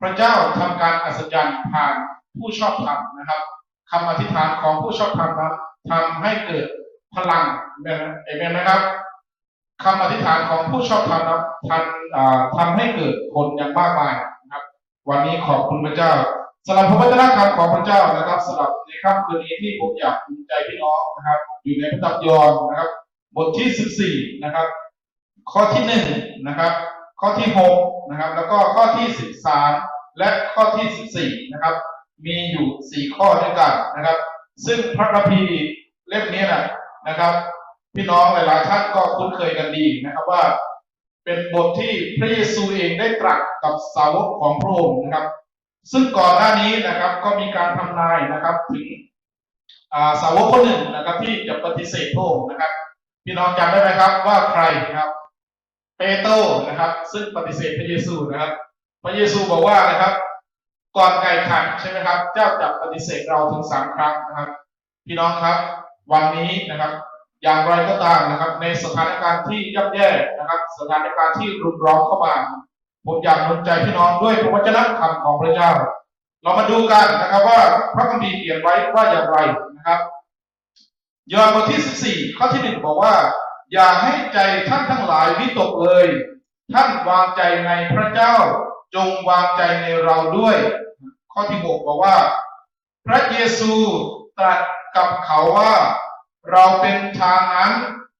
พระเจ้าทำการอัศจรรย์ผ่านผู้ชอบธรรมนะครับคำอธิษฐานของผู้ชอบธรรมนั้นทำให้เกิดพลังเอเมนไหมครับคำอธิษฐานของผู้ชอบธรรมนั้นทำทำให้เกิดผลอย่างมากมายนะครับ วันนี้ขอบคุณพระเจ้าสำหรับพระวจนะคำของพระเจ้านะครับสำหรับในค่ำคืนนี้ที่ผมอยากภูมิใจพี่น้องนะครับ อยู่ในพระธรรมยอห์นนะครับ บทที่ 14 นะครับ ข้อที่หนึ่งนะครับ ข้อที่หกนะครับ แล้วก็ข้อที่สิบสาม และข้อที่สิบสี่นะครับ มีอยู่สี่ข้อด้วยกันนะครับ ซึ่งพระคัมภีร์เล่มนี้นะนะครับ พี่น้องหลายๆท่านก็คุ้นเคยกันดีนะครับว่า เป็นบทที่พระเยซูเองได้ตรัสกับสาวกของพระองค์นะครับ ซึ่งก่อนหน้านี้นะครับก็มีการทำนายนะครับถึงสาวกคนหนึ่งนะครับ ที่จะปฏิเสธพระองค์นะครับ พี่น้องจำได้ไหมครับว่าใครนะครับ เปโตรนะครับ ซึ่งปฏิเสธพระเยซูนะครับ พระเยซูบอกว่านะครับ ก่อนไก่ขันใช่ไหมครับ เจ้าจะปฏิเสธเราถึงสามครั้งนะครับ พี่น้องครับ วันนี้นะครับ อย่างไรก็ตามนะครับ ในสถานการณ์ที่ย่ำแย่นะครับ สถานการณ์ที่รุนแรงเข้ามาผมอยากหนุนใจพี่น้องด้วยพระวจนะคำของพระเจ้า เรามาดูกันนะครับว่าพระคัมภีร์เขียนไว้ว่าอย่างไรนะครับยอห์นบทที่ 14 ข้อที่หนึ่งบอกว่า อย่าให้ใจท่านทั้งหลายวิตกเลย ท่านวางใจในพระเจ้า จงวางใจในเราด้วย ข้อที่หกบอกว่า พระเยซูตรัสกับเขาว่า เราเป็นทางนั้น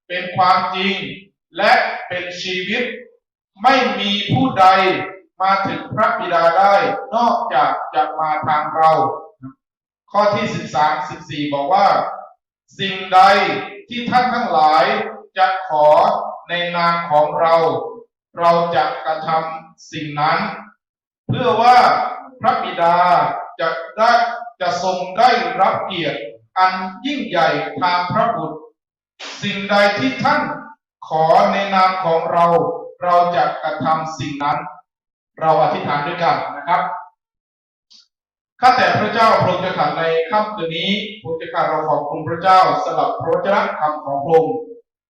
เป็นความจริง และเป็นชีวิต ไม่มีผู้ใดมาถึงพระบิดาได้ นอกจากจะมาทางเรา ข้อที่13 14บอกว่า สิ่งใดที่ท่านทั้งหลายจะขอในนามของเรา เราจะกระทำ สิ่งนั้น เพื่อว่าพระบิดาจะได้จะทรงได้รับเกียรติ อันยิ่งใหญ่ทางพระบุตร สิ่งใดที่ท่านขอในนามของเรา เราจะกระทำสิ่งนั้น เราอธิษฐานด้วยกันนะครับข้าแต่พระเจ้าพระองค์จะขันในค่ำคืนนี้ผมจะขาเราขอบคุณพระเจ้าสำหรับพระวจนะคำของพระองค์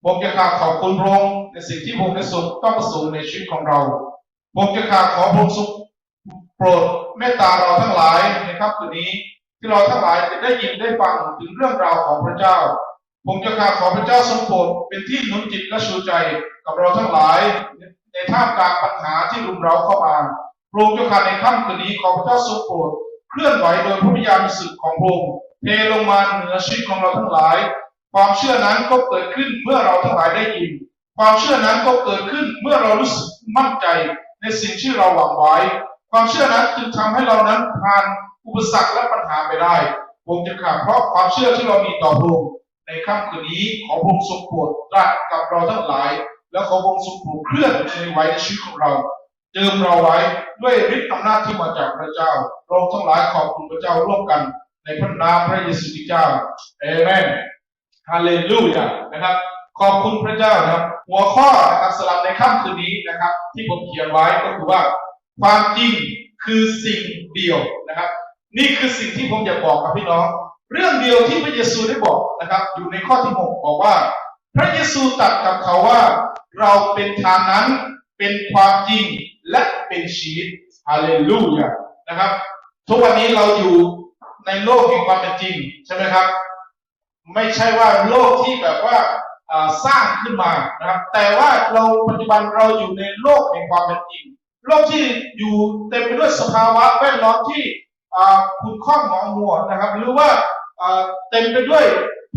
ผมจะขาขอบคุณพระองค์ในสิ่งที่พระองค์ได้ทรงต้องประสงค์ในชีวิตของเรา ผมจะขาขอพระองค์ทรงโปรดเมตตาเราทั้งหลายในค่ำคืนนี้ที่เราทั้งหลายจะได้ยินได้ฟังถึงเรื่องราวของพระเจ้า ผมจะขาขอพระเจ้าทรงโปรดเป็นที่หนุนจิตและชูใจกับเราทั้งหลาย ในท่ามกลางปัญหาที่รุมเร้าเข้ามาพระองค์เจ้าค่ะในค่ำคืนนี้ขอพระเจ้าทรงโปรดเคลื่อนไหวโดยพระวิญญาณบริสุทธิ์ของพระองค์เทลงมาเหนือชีวิตของเราทั้งหลาย ความเชื่อนั้นก็เกิดขึ้นเมื่อเราทั้งหลายได้ยิน ความเชื่อนั้นก็เกิดขึ้นเมื่อเรารู้สึกมั่นใจ ในสิ่งที่เราหวังไว้ ความเชื่อนั้นจึงทำให้เรานั้นผ่านอุปสรรคและปัญหาไปได้ผมจะขาดเพราะความเชื่อที่เรามีต่อพระองค์ในค่ำคืนนี้ขอพระองค์ทรงโปรดรัสกับเราทั้งหลาย และขอพระองค์ทรงโปรดเคลื่อนในไว้ในชีวิตของเราเจิมเราไว้ด้วยฤทธิ์อำนาจที่มาจากพระเจ้าเราทั้งหลายขอบคุณพระเจ้าร่วมกัน ในพระนามพระเยซูคริสต์เจ้าเอเมนฮาเลลูยานะครับ ขอบคุณพระเจ้านะครับ หัวข้อนะครับสำหรับในค่ำคืนนี้นะครับ ที่ผมเขียนไว้ก็คือว่า ความจริงคือสิ่งเดียวนะครับ นี่คือสิ่งที่ผมอยากบอกกับพี่น้อง เรื่องเดียวที่พระเยซูได้บอกนะครับ อยู่ในข้อที่หกบอกว่า พระเยซูตรัสกับเขาว่า เราเป็นทางนั้นเป็นความจริงและเป็นชีวิตฮาเลลูยานะครับ ทุกวันนี้เราอยู่ในโลกแห่งความเป็นจริงใช่ไหมครับ ไม่ใช่ว่าโลกที่แบบว่าอ่า สร้างขึ้นมานะครับ แต่ว่าเราปัจจุบันเราอยู่ในโลกแห่งความเป็นจริง โลกที่อยู่เต็มไปด้วยสภาวะแวดล้อมที่ขุ่นข้องหมองมัวนะครับ หรือว่าเต็มไปด้วย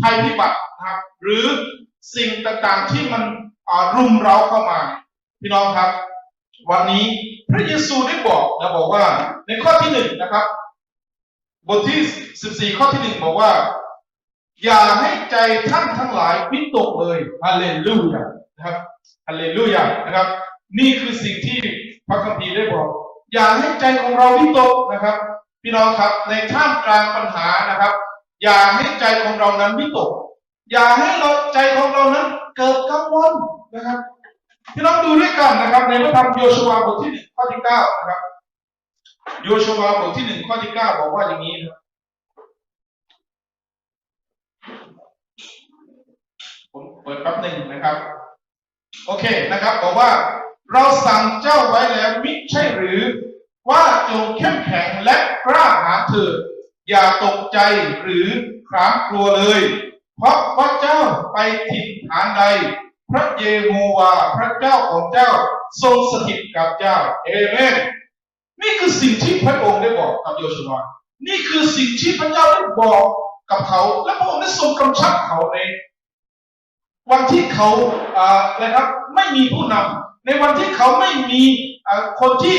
ภัยพิบัตินะครับ หรือสิ่งต่างๆที่มันรุมเร้าเข้ามา พี่น้องครับ วันนี้พระเยซูได้บอกนะบอกว่าในข้อที่หนึ่งนะครับ บทที่สิบสี่ข้อที่หนึ่งบอกว่า อย่าให้ใจท่านทั้งหลายวิตกเลยฮาเลลูยานะครับฮาเลลูยานะครับ นี่คือสิ่งที่พระคัมภีร์ได้บอก อย่าให้ใจของเราวิตกนะครับ พี่น้องครับในท่ามกลางปัญหานะครับ อย่าให้ใจของเรานั้นวิตก อย่าให้เราใจของเรานั้นเกิดกังวลนะครับพี่น้องดูด้วยกันนะครับ ในพระธรรมโยชวาบทที่หนึ่งข้อที่เก้านะครับโยชวาบทที่หนึ่งข้อที่เก้าบอกว่าอย่างนี้นะครับผม เปิดแป๊บหนึ่งนะครับ โอเคนะครับบอกว่าเราสั่งเจ้าไว้แล้วมิใช่หรือว่าจงเข้มแข็งและกล้าหาญเถิดอย่าตกใจหรือครามกลัวเลย เพราะพระเจ้าไปถิ่นฐานใด พระเยโฮวาพระเจ้าของเจ้าทรงสถิตกับเจ้าเอเมนนี่คือสิ่งที่พระองค์ได้บอกกับโยชูวานี่คือสิ่งที่พระเจ้าได้บอกกับเขา และพระองค์ได้ทรงกำชับเขาใน วันที่เขาอะไรครับไม่มีผู้นำในวันที่เขาไม่มีคนที่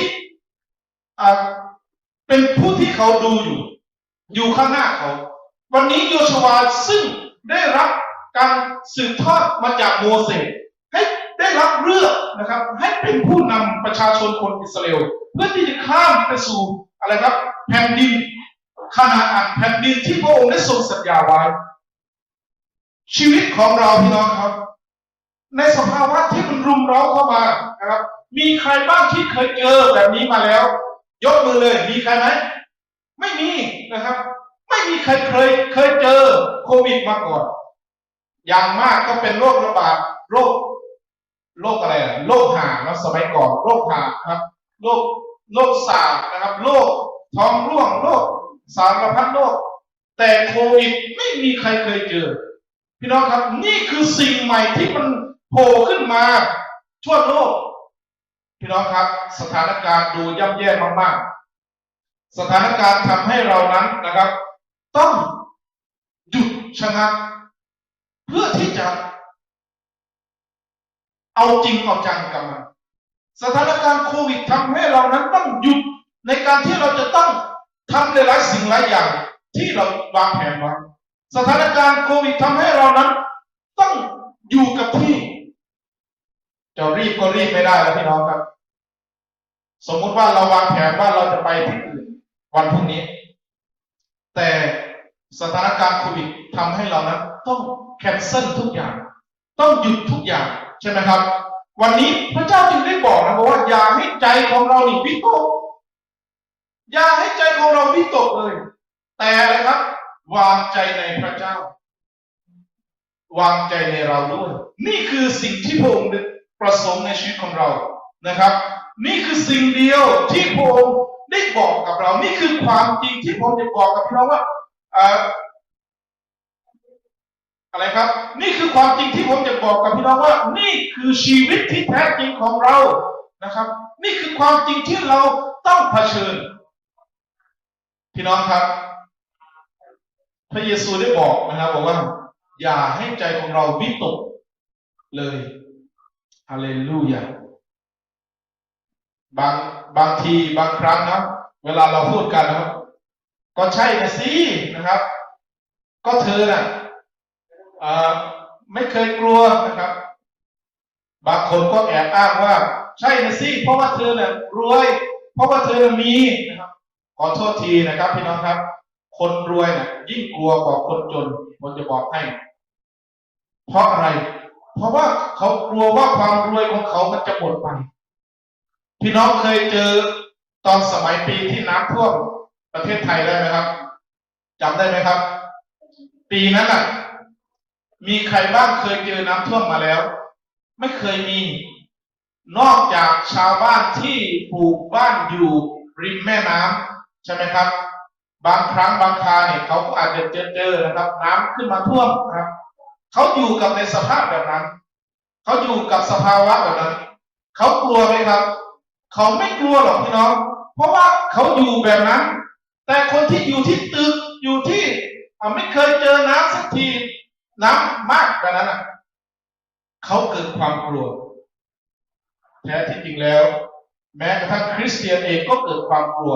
เป็นผู้ที่เขาดูอยู่ อยู่ข้างหน้าเขา วันนี้โยชวาซึ่งได้รับการสืบทอดมาจากโมเสสให้ได้รับเลือกนะครับ ให้เป็นผู้นำประชาชนคนอิสราเอลเพื่อที่จะข้ามไปสู่อะไรครับ แผ่นดินคานาอันแผ่นดินที่พระองค์ได้ทรงสัญญาไว้ ชีวิตของเราพี่น้องครับ ในสภาวะที่มันรุมเร้าเข้ามานะครับ มีใครบ้างที่เคยเจอแบบนี้มาแล้ว ยกมือเลยมีใครไหมไม่มีนะครับ ไม่มีใครเคยเคยเจอโควิดมาก่อน อย่างมากก็เป็นโรคระบาดโรคโรคอะไรอะโรคหาเนอะสมัยก่อนโรคหาครับโรคโรคสาบนะครับโรคท้องร่วงโรคสารพัดโรคแต่โควิดไม่มีใครเคยเจอ พี่น้องครับ นี่คือสิ่งใหม่ที่มันโผล่ขึ้นมาทั่วโลก พี่น้องครับ สถานการณ์ดูย่ำแย่มากๆ สถานการณ์ทำให้เรานั้นนะครับ ต้องหยุดชะงักเพื่อที่จะ เอาจริงเอาจังกับมันสถานการณ์โควิดทำให้เรานั้นต้องหยุดในการที่เราจะต้องทำหลายๆสิ่งหลายอย่างที่เราวางแผนไว้ สถานการณ์โควิดทำให้เรานั้น ต้องอยู่กับที่ จะรีบก็รีบไม่ได้แล้วพี่น้องครับ สมมุติว่าเราวางแผนว่าเราจะไปที่อื่นวันพรุ่งนี้ แต่สถานการณ์โควิดทำให้เรานั้น ต้องแคนเซิลทุกอย่าง ต้องหยุดทุกอย่างใช่ไหมครับ วันนี้พระเจ้าจึงได้บอกนะบอกว่าอย่าให้ใจของเรานี่วิตกอย่าให้ใจของเราวิตกเลย แต่อะไรครับ วางใจในพระเจ้า วางใจในเราด้วย นี่คือสิ่งที่พระองค์ประสงค์ในชีวิตของเรานะครับ นี่คือสิ่งเดียวที่พระองค์ได้บอกกับเรา นี่คือความจริงที่ผมจะบอกกับพี่น้องว่าเอ่ออะไรครับ นี่คือความจริงที่ผมจะบอกกับพี่น้องว่า นี่คือชีวิตที่แท้จริงของเรานะครับ นี่คือความจริงที่เราต้องเผชิญ พี่น้องครับ พระเยซูได้บอกนะครับบอกว่า อย่าให้ใจของเราวิตกเลยฮาเลลูยาบางบางทีบางครั้งนะเวลาเราพูดกันนะครับ ก็ใช่นะสินะครับ ก็เธอน่ะเอ่อไม่เคยกลัวนะครับ บางคนก็แอบอ้างว่า ใช่นะสิเพราะว่าเธอเนี่ยรวย เพราะว่าเธอน่ะมีนะครับ ขอโทษทีนะครับพี่น้องครับ คนรวยนี่ยยิ่งกลัวกว่าคนจนผมจะบอกให้ เพราะอะไร เพราะว่าเขากลัวว่าความรวยของเขามันจะหมดไป พี่น้องเคยเจอตอนสมัยปีที่น้ำท่วมประเทศไทยได้ไหมครับจำได้ไหมครับ ปีนั้นอะ มีใครบ้างเคยเจอน้ำท่วมมาแล้ว ไม่เคยมี นอกจากชาวบ้านที่ปลูกบ้านอยู่ริมแม่น้ำใช่ไหมครับ บางครั้งบางคราเนี่ยเขาก็อาจจะเจอเจอนะครับ น้ำขึ้นมาท่วมนะครับเขาอยู่กับในสภาพแบบนั้นเขาอยู่กับสภาวะแบบนั้นเขากลัวไหมครับเขาไม่กลัวหรอกพี่น้อง เพราะว่าเขาอยู่แบบนั้น แต่คนที่อยู่ที่ตึกอยู่ที่ไม่เคยเจอน้ำสักทีน้ำมากแบบนั้นอะเขาเกิดความกลัวแท้ที่จริงแล้ว แม้กระทั่งคริสเตียนเองก็เกิดความกลัว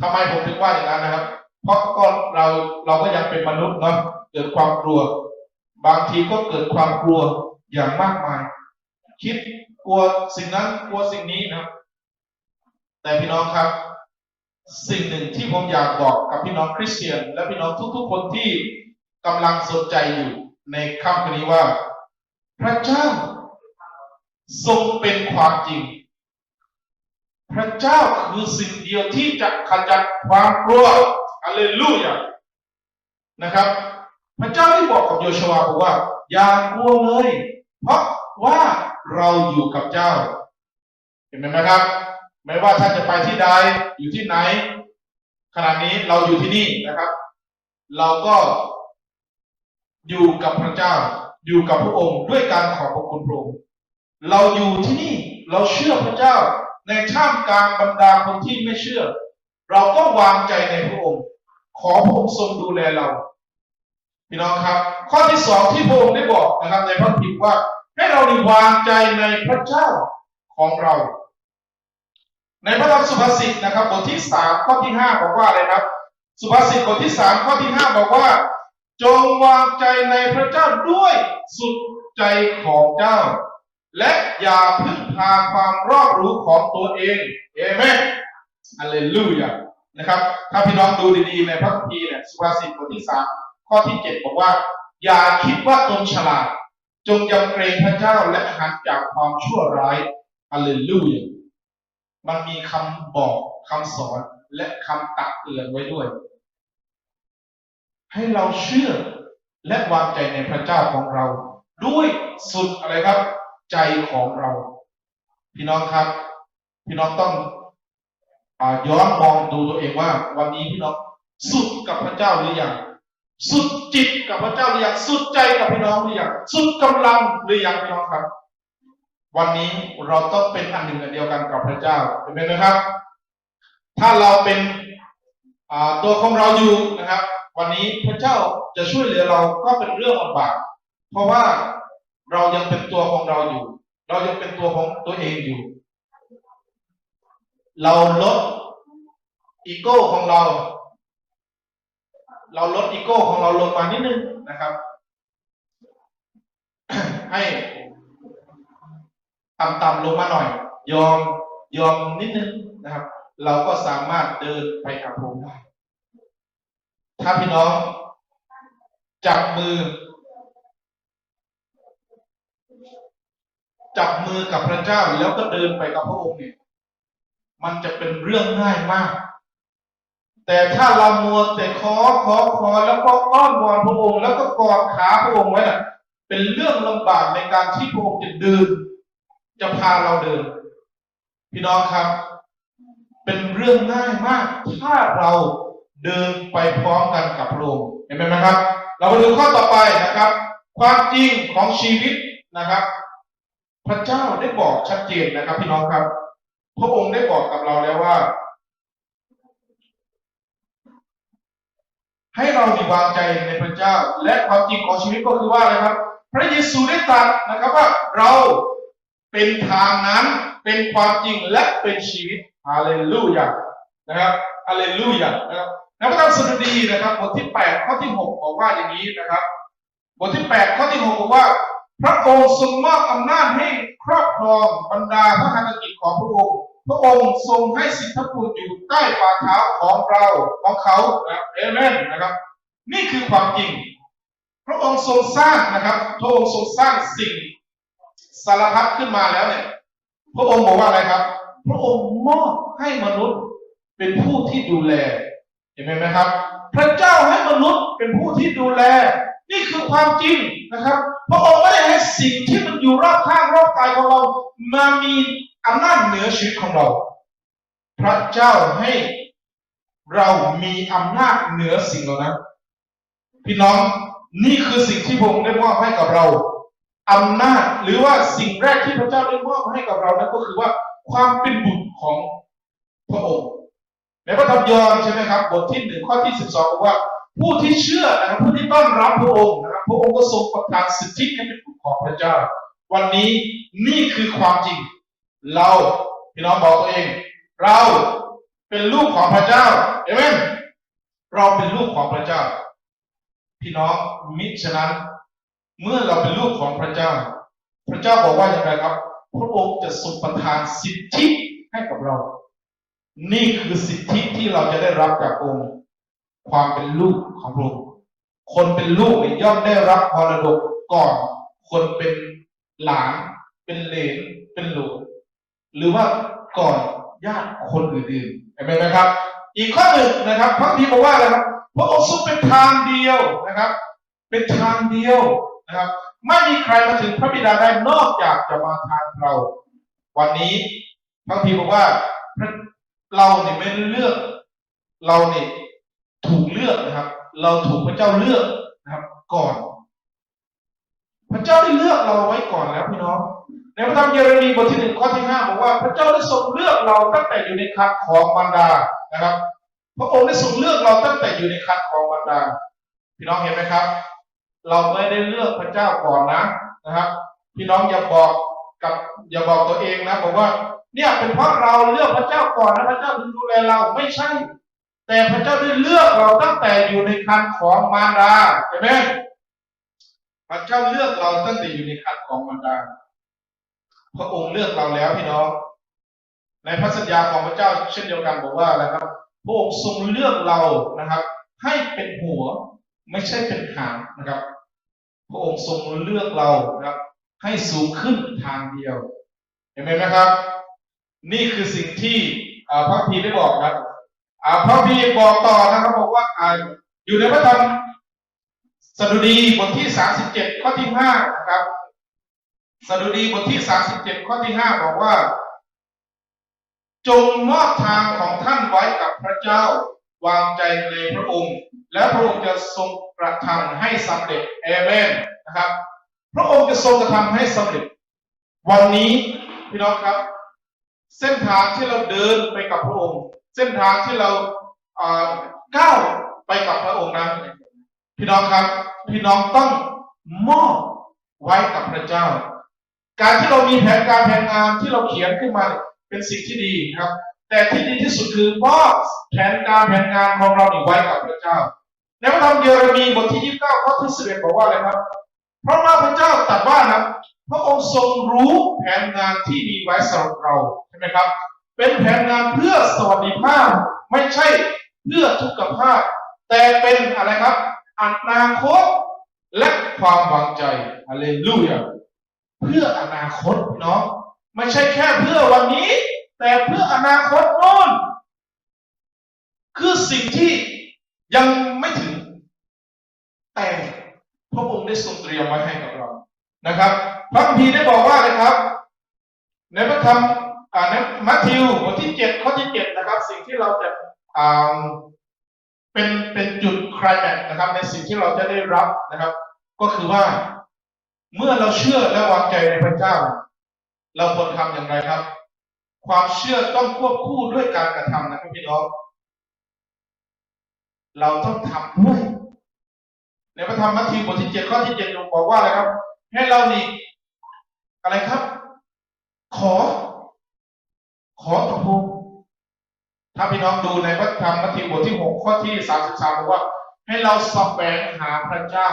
ทำไมผมถึงว่าอย่างนั้นนะครับ เพราะก็เราเราก็ยังเป็นมนุษย์เนาะเกิดความกลัว บางทีก็เกิดความกลัวอย่างมากมาย คิดกลัวสิ่งนั้นกลัวสิ่งนี้นะแต่พี่น้องครับ สิ่งหนึ่งที่ผมอยากบอกกับพี่น้องคริสเตียน และพี่น้องทุก ๆ คนที่กำลังสนใจอยู่ในค่ำคืนนี้ว่า พระเจ้าทรงเป็นความจริง พระเจ้าคือสิ่งเดียวที่จะขจัดความกลัวอะเลลูยานะครับ พระเจ้าได้บอกกับโยชวาบอกว่า อย่ากลัวเลย เพราะว่าเราอยู่กับเจ้า เห็นไหมครับ ไม่ว่าท่านจะไปที่ใดอยู่ที่ไหน ขณะนี้เราอยู่ที่นี่นะครับ เราก็อยู่กับพระเจ้า อยู่กับพระองค์ด้วยการขอบพระคุณพระองค์เราอยู่ที่นี่เราเชื่อพระเจ้า ในท่ามกลางบรรดาคนที่ไม่เชื่อ เราก็วางใจในพระองค์ ขอพระองค์ทรงดูแลเราพี่น้องครับ ข้อที่สองที่พระองค์ได้บอกนะครับ ในพระคัมภีร์ว่าให้เรานี่วางใจในพระเจ้าของเรา ในพระธรรมสุภาษิตนะครับบทที่สามข้อที่ห้าบอกว่าอะไรครับ สุภาษิตบทที่สามข้อที่ห้าบอกว่า จงวางใจในพระเจ้าด้วยสุดใจของเจ้า และอย่าพึ่งพาความรอบรู้ของตัวเองเอเมนฮาเลลูยานะครับถ้าพี่น้องดูดีๆในพระคัมภีร์เนี่ยสุภาษิตบทที่สามข้อที่เจ็ดบอกว่า อย่าคิดว่าตนฉลาด จงยำเกรงพระเจ้าและหันจากความชั่วร้ายฮาเลลูยามันมีคำบอกคำสอนและคำตักเตือนไว้ด้วย ให้เราเชื่อและวางใจในพระเจ้าของเรา ด้วยสุดอะไรครับ ใจของเรา พี่น้องครับ พี่น้องต้องอย้อนมองดูตัวเองว่า วันนี้พี่น้องสุดกับพระเจ้าหรือยังสุดจิตกับพระเจ้าหรือยังสุดใจกับพี่น้องหรือยังสุดกำลังหรือยังพี่น้องครับ วันนี้เราต้องเป็นอันหนึ่งอันเดียวกันกับพระเจ้าเห็นไหมครับ ถ้าเราเป็นตัวของเราอยู่นะครับ วันนี้พระเจ้าจะช่วยเหลือเราก็เป็นเรื่องลำบากเพราะว่า เรายังเป็นตัวของเราอยู่ เรายังเป็นตัวของตัวเองอยู่ เราลดอีโก้ของเรา เราลดอีโก้ของเราลงมานิดนึงนะครับ ให้ต่ำๆลงมาหน่อย ยอมยอมนิดนึงนะครับ เราก็สามารถเดินไปกับพระองค์ได้ถ้าพี่น้องจับมือ จับมือกับพระเจ้าแล้วก็เดินไปกับพระองค์เนี่ย มันจะเป็นเรื่องง่ายมาก แต่ถ้าเรามัวแต่ขอขอขอแล้วก็อ้อนวอนพระองค์ แล้วก็กอดขาพระองค์ไว้น่ะ เป็นเรื่องลำบากในการที่พระองค์จะเดิน จะพาเราเดิน พี่น้องครับ เป็นเรื่องง่ายมาก ถ้าเราเดินไปพร้อมกันกับพระองค์เห็นไหมครับ เรามาดูข้อต่อไปนะครับ ความจริงของชีวิตนะครับ พระเจ้าได้บอกชัดเจนนะครับ พี่น้องครับ พระองค์ได้บอกกับเราแล้วว่า ให้เรามีวางใจในพระเจ้า และความจริงของชีวิตก็คือว่าอะไรครับ พระเยซูได้ตรัสนะครับว่าเราเป็นทางนั้นเป็นความจริงและเป็นชีวิตฮาเลลูยานะครับฮาเลลูยานะครับในพระธรรมสดุดีนะครับบทที่ 8 ข้อที่ 6 บอกว่าอย่างนี้นะครับ บทที่ 8 ข้อที่ 6 บอกว่า พระองค์ทรงมอบอำนาจให้ครอบครองบรรดาพระหัตถกิจของพระองค์ พระองค์ทรงให้สิทธิคุณอยู่ใต้ฝ่าเท้าของเราของเขานะเอเมนนะครับ นี่คือความจริง พระองค์ทรงสร้างนะครับพระองค์ทรงสร้างสิ่งสารพัดขึ้นมาแล้วเนี่ยพระองค์บอกว่าอะไรครับ พระองค์มอบให้มนุษย์เป็นผู้ที่ดูแลเห็นไหมครับ พระเจ้าให้มนุษย์เป็นผู้ที่ดูแล นี่คือความจริงนะครับพระองค์ไม่ได้ให้สิ่งที่มันอยู่รอบข้างรอบกายของเรา มามีอำนาจเหนือชีวิตของเรา พระเจ้าให้เรามีอำนาจเหนือสิ่งเหล่านั้น พี่น้องนี่คือสิ่งที่พระองค์ได้มอบให้กับเราอำนาจหรือว่าสิ่งแรกที่พระเจ้าได้มอบให้กับเรานั้นก็คือว่าความเป็นบุตรของพระองค์ในพระธรรมยอห์นใช่ไหมครับบทที่หนึ่งข้อที่สิบสองบอกว่า ผู้ที่เชื่อนะครับผู้ที่ต้อนรับพระองค์นะครับพระองค์ก็ทรงประทานสิทธิให้เป็นบุตรของพระเจ้า วันนี้นี่คือความจริง เราพี่น้องบอกตัวเอง เราเป็นลูกของพระเจ้าเอเมนเราเป็นลูกของพระเจ้า พี่น้องมิฉะนั้น เมื่อเราเป็นลูกของพระเจ้า พระเจ้าบอกว่าอย่างไรครับ พระองค์จะทรงประทานสิทธิให้กับเรา นี่คือสิทธิที่เราจะได้รับจากองค์ ความเป็นลูกของพระองค์คนเป็นลูกย่อมได้รับมรดกก่อน คนเป็นหลานเป็นเหลนเป็นหลวงหรือว่าก่อนญาติคนอื่นๆเห็นไหมครับ อีกข้อหนึ่งนะครับพระพีบอกว่าอะไรครับพระองค์ทรงเป็นทางเดียวนะครับ เป็นทางเดียวนะครับ ไม่มีใครมาถึงพระบิดาได้นอกจากจะมาทางเรา วันนี้พระพีบอกว่าเราเนี่ยไม่ได้เลือกเราเนี่ย ถูกเลือกนะครับ เราถูกพระเจ้าเลือกนะครับ ก่อน พระเจ้าได้เลือกเราไว้ก่อนแล้วพี่น้องในพระธรรมเยเรมีบทที่หนึ่งข้อที่ห้าบอกว่าพระเจ้าได้ทรงเลือกเราตั้งแต่อยู่ในครรภ์ของมารดานะครับ พระองค์ได้ทรงเลือกเราตั้งแต่อยู่ในครรภ์ของมารดา พี่น้องเห็นไหมครับ เราไม่ได้เลือกพระเจ้าก่อนนะนะครับ พี่น้องอย่าบอกกับอย่าบอกตัวเองนะบอกว่า เนี่ยเป็นเพราะเราเลือกพระเจ้าก่อนนะพระเจ้าถึงดูแลเราไม่ใช่ แต่พระเจ้าได้เลือกเราตั้งแต่อยู่ในครรภ์ของมารดาเห็นไหมพระเจ้าเลือกเราตั้งแต่อยู่ในครรภ์ของมารดา พระองค์เลือกเราแล้วพี่น้อง ในพระสัญญาของพระเจ้าเช่นเดียวกันบอกว่าอะไรครับ พระองค์ทรงเลือกเรานะครับ ให้เป็นหัวไม่ใช่เป็นหางนะครับ พระองค์ทรงเลือกเรานะครับ ให้สูงขึ้นทางเดียว เห็นไหมนะครับ นี่คือสิ่งที่พระพีได้บอกครับ พระพีบอกต่อนะครับบอกว่าอ่าอยู่ในพระธรรมสดุดีบทที่สามสิบเจ็ดข้อที่ห้านะครับสดุดีบทที่สามสิบเจ็ดข้อที่ห้าบอกว่า จงมอบทางของท่านไว้กับพระเจ้า วางใจในพระองค์ แล้วพระองค์จะทรงกระทำให้สำเร็จเอเมนนะครับ พระองค์จะทรงกระทำให้สำเร็จ วันนี้พี่น้องครับ เส้นทางที่เราเดินไปกับพระองค์ เส้นทางที่เราก้าวไปกับพระองค์นั้น พี่น้องครับ พี่น้องต้องมอบไว้กับพระเจ้า การที่เรามีแผนการแผนงานที่เราเขียนขึ้นมาเนี่ยเป็นสิ่งที่ดีครับ แต่ที่ดีที่สุดคือมอบแผนการแผนงานของเรานี่ไว้กับพระเจ้าในพระธรรมเยเรมีบทที่ 29ข้อที่11บอกว่าอะไรครับ เพราะว่าพระเจ้าตรัสว่านะพระองค์ทรงรู้แผนงานที่มีไว้สำหรับเราใช่ไหมครับ เป็นแผนงานเพื่อสวัสดิภาพ ไม่ใช่เพื่อทุกขภาพ แต่เป็นอะไรครับอนาคตและความหวังใจฮาเลลูยาเพื่ออนาคตพี่น้องไม่ใช่แค่เพื่อวันนี้ แต่เพื่ออนาคตโน้นคือสิ่งที่ยังไม่ถึง แต่พระองค์ได้ทรงเตรียมไว้ให้กับเรานะครับพระคัมภีร์ได้บอกว่าอะครับ ในพระธรรม อ่าในมัทธิวบทที่เจ็ดข้อที่เจ็ดนะครับ สิ่งที่เราจะเป็นเป็นจุดคลายแม็กนะครับ ในสิ่งที่เราจะได้รับนะครับ ก็คือว่าเมื่อเราเชื่อและวางใจในพระเจ้า เราควรทำอย่างไรครับ ความเชื่อต้องควบคู่ด้วยการกระทำนะครับพี่น้องเราต้องทำด้วยในพระธรรมมัทธิวบทที่เจ็ดข้อที่เจ็ดบอกว่าอะไรครับ ให้เรานี่อะไรครับ ขอ ขอต่อพระองค์ถ้าพี่น้องดูในพระธรรมมัทธิวบทที่หกข้อที่สามสิบสามบอกว่า ให้เราแสวงหาพระเจ้า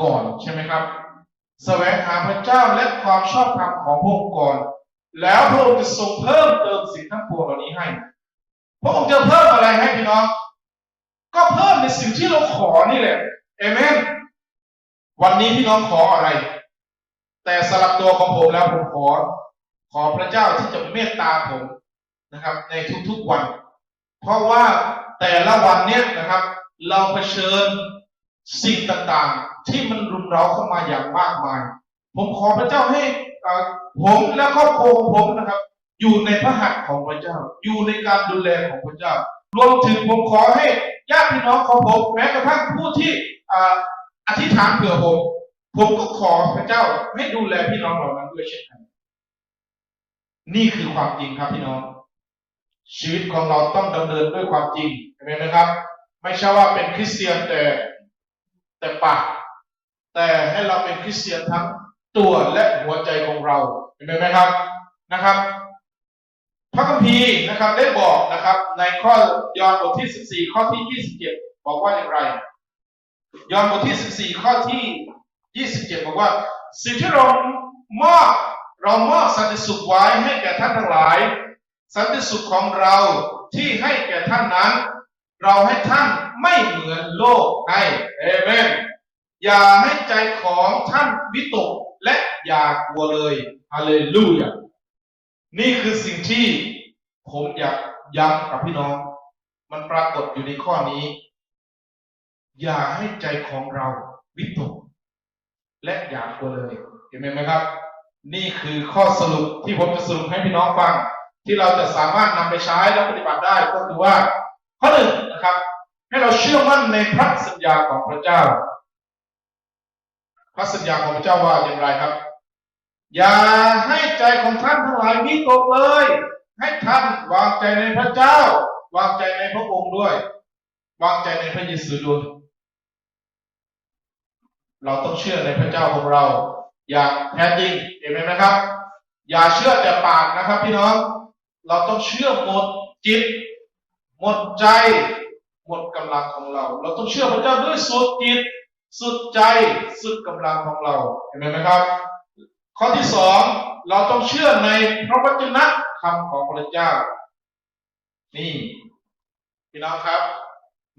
ก่อนใช่ไหมครับแสวงหาพระเจ้าและความชอบธรรมของพระองค์ก่อน แล้วพระองค์จะทรงเพิ่มเติมสิ่งทั้งปวงเหล่านี้ให้พระองค์จะเพิ่มอะไรให้พี่น้อง ก็เพิ่มในสิ่งที่เราขอนี่แหละเอเมนวันนี้พี่น้องขออะไร แต่สำหรับตัวของผมแล้วผมขอ ขอพระเจ้าที่จะเมตตาผมนะครับ ในทุกๆวัน เพราะว่าแต่ละวันเนี้ยนะครับ เราเผชิญสิ่งต่างๆ ที่มันรุมเร้าเข้ามาอย่างมากมาย ผมขอพระเจ้าให้อ่อผมและครอบครัวของผมนะครับ อยู่ในพระหัตถ์ของพระเจ้า อยู่ในการดูแลของพระเจ้า รวมถึงผมขอให้ญาติพี่น้องของผมแม้กระทั่งผู้ที่อ่าอธิษฐานเผื่อผม ผมก็ขอพระเจ้าให้ดูแลพี่น้องเหล่านั้นด้วยเช่นกัน นี่คือความจริงครับพี่น้อง ชีวิตของเราต้องดำเนินด้วยความจริงเห็นไหมครับ ไม่ใช่ว่าเป็นคริสเตียนแต่แต่ปากแต่ให้เราเป็นคริสเตียนทั้งตัวและหัวใจของเราเห็นไหมครับนะครับ พระคัมภีร์นะครับได้บอกนะครับ ในข้อยอห์นบทที่ 14 ข้อที่ 27 บอกว่าอย่างไร ยอห์นบทที่ 14 ข้อที่ 27 บอกว่าสิ่งที่เรามอบ เรามอบสันติสุขไว้ให้แก่ท่านทั้งหลาย สันติสุขของเราที่ให้แก่ท่านนั้น เราให้ท่านไม่เหมือนโลกให้เอเมนอย่าให้ใจของท่านวิตกและอย่ากลัวเลยฮาเลลูยานี่คือสิ่งที่ผมอยากย้ำกับพี่น้อง มันปรากฏอยู่ในข้อนี้ อย่าให้ใจของเราวิตกและอย่ากลัวเลยเห็นไหมครับ นี่คือข้อสรุปที่ผมจะสรุปให้พี่น้องฟัง ที่เราจะสามารถนำไปใช้และปฏิบัติได้ก็คือว่า ข้อหนึ่งนะครับ ให้เราเชื่อมั่นในพระสัญญาของพระเจ้า พระสัญญาของพระเจ้าว่าอย่างไรครับ อย่าให้ใจของท่านทั้งหลายวิตกเลย ให้ท่านวางใจในพระเจ้า วางใจในพระองค์ด้วย วางใจในพระเยซูด้วยเราต้องเชื่อในพระเจ้าของเรา อย่างแท้จริงเห็นไหมครับ อย่าเชื่อแต่ปากนะครับ พี่น้อง เราต้องเชื่อหมดจิต หมดใจ หมดกำลังของเรา เราต้องเชื่อพระเจ้าด้วยสุดจิต สุดใจ สุดกำลังของเรา เห็นไหมครับ ข้อที่สองเราต้องเชื่อในพระวจนะคำของพระเจ้า นี่ พี่น้องครับ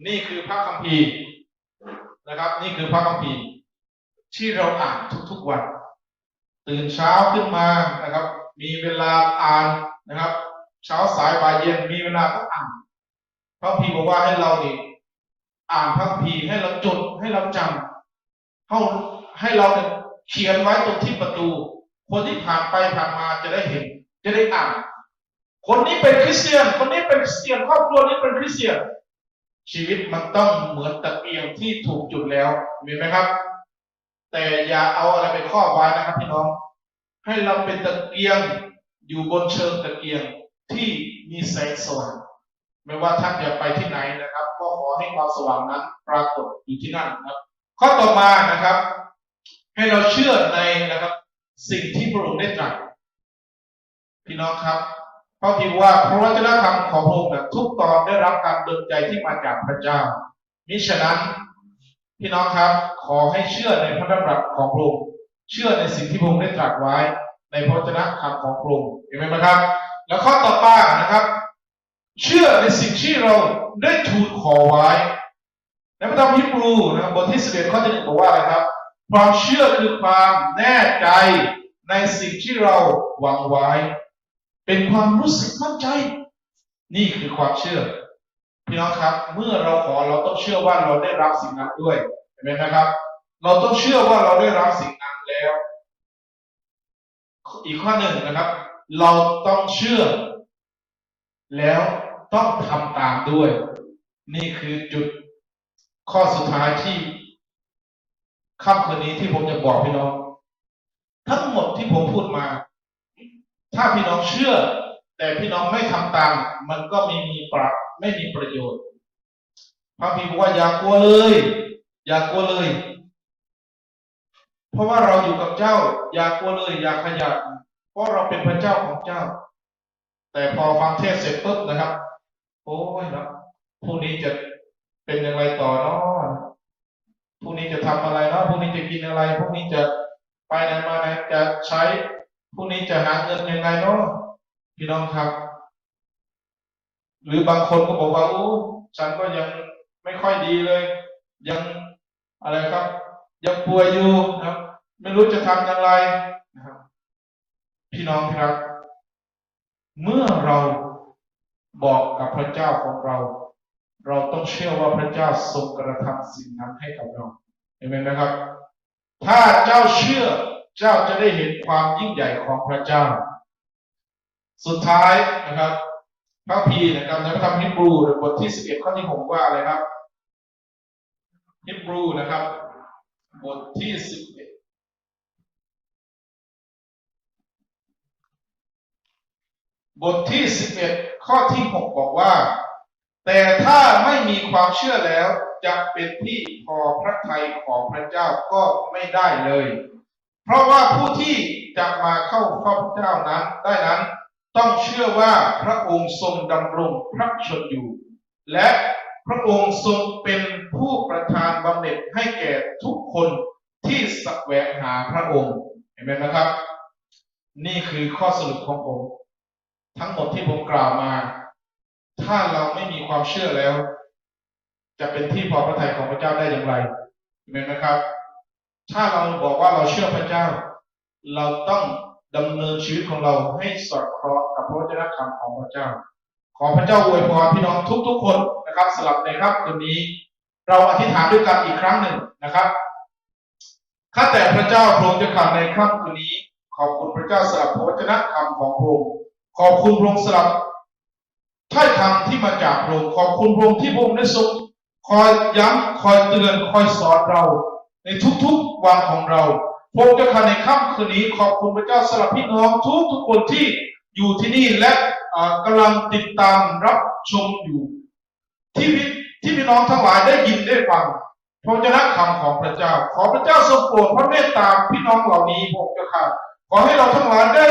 นี่คือพระคัมภีร์นะครับ นี่คือพระคัมภีร์ที่เราอ่านทุกๆวัน ตื่นเช้าขึ้นมานะครับ มีเวลาอ่านนะครับ เช้าสายบ่ายเย็นมีเวลาก็อ่านพระคัมภีร์บอกว่าให้เรานี่อ่านพระคัมภีร์ให้เราจดให้เราจำให้ให้เราเนี่ยเขียนไว้ตรงที่ประตู คนที่ผ่านไปผ่านมาจะได้เห็น จะได้อ่าน คนนี้เป็นคริสเตียน คนนี้เป็นคริสเตียนครอบครัวนี้เป็นคริสเตียน ชีวิตมันต้องเหมือนตะเกียงที่ถูกจุดแล้วมีไหมครับ แต่อย่าเอาอะไรไปครอบไว้นะครับพี่น้อง ให้เราเป็นตะเกียงอยู่บนเชิงตะเกียงที่มีแสงสว่างไม่ว่าท่านจะไปที่ไหนนะครับ ก็ขอให้ความสว่างนั้นปรากฏอยู่ที่นั่นนะครับ ข้อต่อมานะครับ ให้เราเชื่อในนะครับ สิ่งที่พระองค์ได้ตรัสพี่น้องครับเพราะพิมพ์ว่าพระวจนะคำของพระองค์ทุกตอนได้รับการดลใจที่มาจากพระเจ้ามิฉะนั้น พี่น้องครับ ขอให้เชื่อในพระดำรัสของพระองค์เชื่อในสิ่งที่พระองค์ได้ตรัสไว้ ในพระวจนะคำของพระองค์เห็นไหมครับ แล้วข้อต่อมานะครับ เชื่อในสิ่งที่เราได้ทูลขอไว้ในพระธรรมฮิบรูนะครับบทที่สิบเอ็ดข้อที่หนึ่งบอกว่าอะไรครับ ความเชื่อคือความแน่ใจในสิ่งที่เราหวังไว้ เป็นความรู้สึกมั่นใจ นี่คือความเชื่อ พี่น้องครับ เมื่อเราขอเราต้องเชื่อว่าเราได้รับสิ่งนั้นด้วยเห็นไหมนะครับ เราต้องเชื่อว่าเราได้รับสิ่งนั้นแล้ว อีกข้อหนึ่งนะครับ เราต้องเชื่อ แล้วต้องทำตามด้วย นี่คือจุดข้อสุดท้ายที่ค่ำคืนนี้ที่ผมจะบอกพี่น้อง ทั้งหมดที่ผมพูดมา ถ้าพี่น้องเชื่อ แต่พี่น้องไม่ทำตาม มันก็ไม่มีประ ไม่มีประโยชน์ พระพีบอกว่าอย่ากลัวเลย อย่ากลัวเลย เพราะว่าเราอยู่กับเจ้า อย่ากลัวเลย อย่าขยันเพราะเราเป็นพระเจ้าของเจ้า แต่พอฟังเทศเสร็จปุ๊บนะครับ โอ้ยนะพรุ่งนี้จะเป็นอย่างไรต่อเนาะพรุ่งนี้จะทำอะไรเนาะพรุ่งนี้จะกินอะไรพรุ่งนี้จะไปไหนมาไหนจะใช้พรุ่งนี้จะหาเงินยังไงเนาะพี่น้องครับ หรือบางคนก็บอกว่าโอ้ฉันก็ยังไม่ค่อยดีเลย ยังอะไรครับ ยังป่วยอยู่นะครับ ไม่รู้จะทำอย่างไรนะครับ พี่น้องครับ เมื่อเราบอกกับพระเจ้าของเรา เราต้องเชื่อว่าพระเจ้าทรงกระทำสิ่งนั้นให้กับเราเห็นไหมนะครับ ถ้าเจ้าเชื่อเจ้าจะได้เห็นความยิ่งใหญ่ของพระเจ้า สุดท้ายนะครับ พระพีนะครับในพระธรรมฮิบรูบทที่สิบเอ็ดข้อที่หกว่าอะไรครับฮิบรูนะครับ บทที่สิบเอ็ดบทที่สิบเอ็ดข้อที่หกบอกว่า แต่ถ้าไม่มีความเชื่อแล้วจะเป็นที่พอพระทัยของพระเจ้าก็ไม่ได้เลย เพราะว่าผู้ที่จะมาเข้าเฝ้าพระเจ้านั้นได้นั้น ต้องเชื่อว่าพระองค์ทรงดำรงพระชนอยู่ และพระองค์ทรงเป็นผู้ประทานบำเหน็จให้แก่ทุกคนที่สแสวงหาพระองค์เห็นไหมนะครับ นี่คือข้อสรุปของผม ทั้งหมดที่ผมกล่าวมา ถ้าเราไม่มีความเชื่อแล้ว จะเป็นที่พอพระทัยของพระเจ้าได้อย่างไรเห็นไหมครับ ถ้าเราบอกว่าเราเชื่อพระเจ้า เราต้อง ดำเนินชีวิตของเราให้สอดคล้องกับพระวจนะคำของพระเจ้า ขอพระเจ้าอวยพรพี่น้องทุกๆคนนะครับสลับในครับคืนนี้ เราอธิษฐานด้วยกันอีกครั้งหนึ่งนะครับข้าแต่พระเจ้าพระองค์จะขับในค่ำคืนนี้ ขอบคุณพระเจ้าสำหรับพระวจนะคำของพระองค์ขอบคุณพระองค์สำหรับถ้อยคำที่มาจากพระองค์ขอบคุณพระองค์ที่พระองค์ได้ทรงคอยย้ำคอยเตือนคอยสอนเรา ในทุกๆวันของเรา พระเจ้าค่ะในค่ำคืนนี้ขอบคุณพระเจ้าสำหรับพี่น้องทุกทุกคนที่อยู่ที่นี่และอ่ากำลังติดตามรับชมอยู่ที่พี่ที่พี่น้องทั้งหลายได้ยินได้ฟังพระวจนะคำของพระเจ้า ขอพระเจ้าทรงโปรดพระเมตตาพี่น้องเหล่านี้พระเจ้าค่ะขอให้เราทั้งหลายได้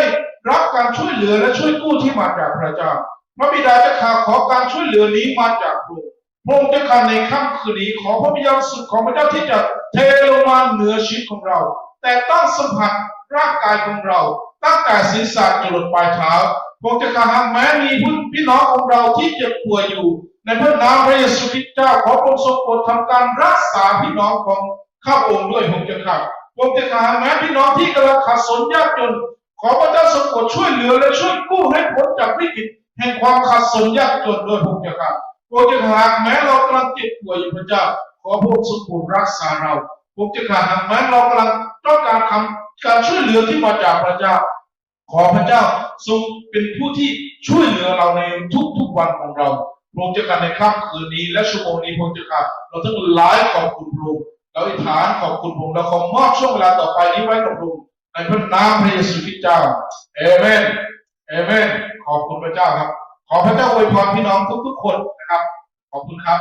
รับการช่วยเหลือและช่วยกู้ที่มาจากพระเจ้าพระบิดาเจ้าข้าขอการช่วยเหลือนี้มาจากพระองค์พระองค์เจ้าข้าในค่ำคืนนี้ ขอพระบิดาสุดของพระเจ้าที่จะเทลงมาเหนือชีวิตของเรา แต่ต้องสัมผัสร่างกายของเรา ตั้งแต่ศีรษะจรดปลายเท้าพระองค์เจ้าข้าหาแม้มีพี่น้องของเราที่เจ็บป่วยอยู่ ในพระนามพระเยซูคริสต์เจ้าขอพระองค์ทรงโปรดทำการรักษาพี่น้องของข้าพระองค์ด้วยพระองค์เจ้าข้าพระองค์เจ้าข้าหาแม้พี่น้องที่กำลังขัดสนยากจน ขอพระเจ้าทรงโปรดช่วยเหลือและช่วยกู้ให้พ้นจากวิกฤตแห่งความขัดสนยากจนด้วยพระองค์เจ้าข้าพระองค์เจ้าข้าหากแม้เรากำลังเจ็บป่วยอยู่พระเจ้าขอพระองค์ทรงโปรดรักษาเรา พระองค์เจ้าข้าหากแม้เรากำลังต้องการคำการช่วยเหลือที่มาจากพระเจ้า ขอพระเจ้าทรงเป็นผู้ที่ช่วยเหลือเราในทุกๆวันของเราพระองค์เจ้าข้าในค่ำคืนนี้และชั่วโมงนี้พระองค์เจ้าข้าเราทั้งหลายขอบคุณพระองค์เราอิฐานขอบคุณพระองค์เราขอมอบช่วงเวลาต่อไปนี้ไว้กับพระองค์ในพระนามพระเยซูคริสต์เจ้าเอเมนเอเมนขอบคุณพระเจ้าครับ ขอพระเจ้าอวยพรพี่น้องทุกๆคนนะครับ ขอบคุณครับ